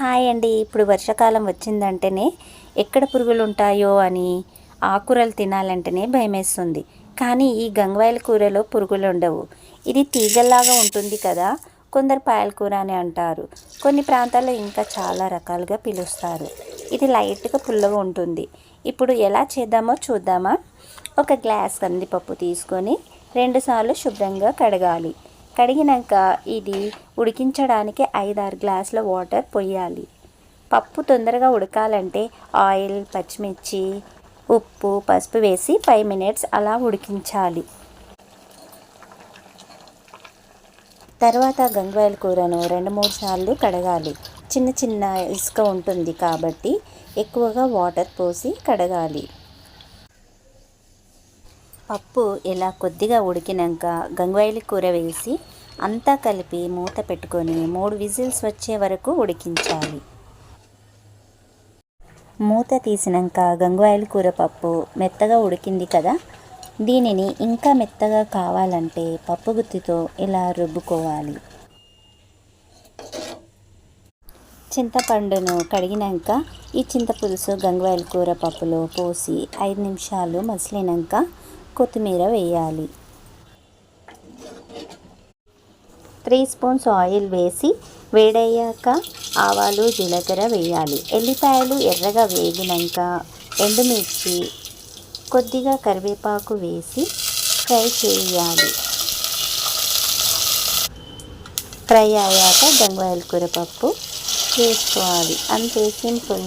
Hi అండి. ఇప్పుడు వర్షాకాలం వచ్చిందంటేనే ఎక్కడ పురుగులు ఉంటాయో అని ఆకుకూరలు తినాలంటేనే భయమేస్తుంది. కానీ ఈ గంగవాయల కూరలో పురుగులు ఉండవు. ఇది తీగల్లాగా ఉంటుంది కదా కొందరు పాయల కూర అని అంటారు. కొన్ని ప్రాంతాల్లో ఇంకా చాలా రకాలుగా పిలుస్తారు. ఇది లైట్గా పుల్లగా ఉంటుంది. ఇప్పుడు ఎలా చేద్దామో చూద్దామా? ఒక గ్లాస్ కందిపప్పు తీసుకొని రెండుసార్లు శుభ్రంగా కడగాలి. కడిగినాక ఇది ఉడికించడానికి ఐదారు గ్లాసుల వాటర్ పోయాలి పప్పు తొందరగా ఉడకాలంటే ఆయిల్ పచ్చిమిర్చి ఉప్పు పసుపు వేసి ఫైవ్ మినిట్స్ అలా ఉడికించాలి. తర్వాత గంగవాయల కూరను రెండు మూడు సార్లు కడగాలి. చిన్న చిన్న ఇసుక ఉంటుంది కాబట్టి ఎక్కువగా వాటర్ పోసి కడగాలి. పప్పు ఇలా కొద్దిగా ఉడికినాక గంగవాయల కూర వేసి అంతా కలిపి మూత పెట్టుకొని మూడు విజిల్స్ వచ్చే వరకు ఉడికించాలి. మూత తీసినాక గంగవాయల కూర పప్పు మెత్తగా ఉడికింది కదా? దీనిని ఇంకా మెత్తగా కావాలంటే పప్పు గుత్తితో ఇలా రుబ్బుకోవాలి. చింతపండును కడిగినాక ఈ చింతపులుసు గంగవాయల కూర పప్పులో పోసి ఐదు నిమిషాలు మసిలినాక కొత్తిమీర వేయాలి. త్రీ స్పూన్స్ ఆయిల్ వేసి వేడయ్యాక ఆవాలు జీలకర్ర వేయాలి. ఎల్లిపాయలు ఎర్రగా వేగినాక ఎండుమిర్చి కొద్దిగా కరివేపాకు వేసి ఫ్రై చేయాలి. ఫ్రై అయ్యాక గంగవాయల కూర పప్పు వేసుకోవాలి. అంతే సింపుల్.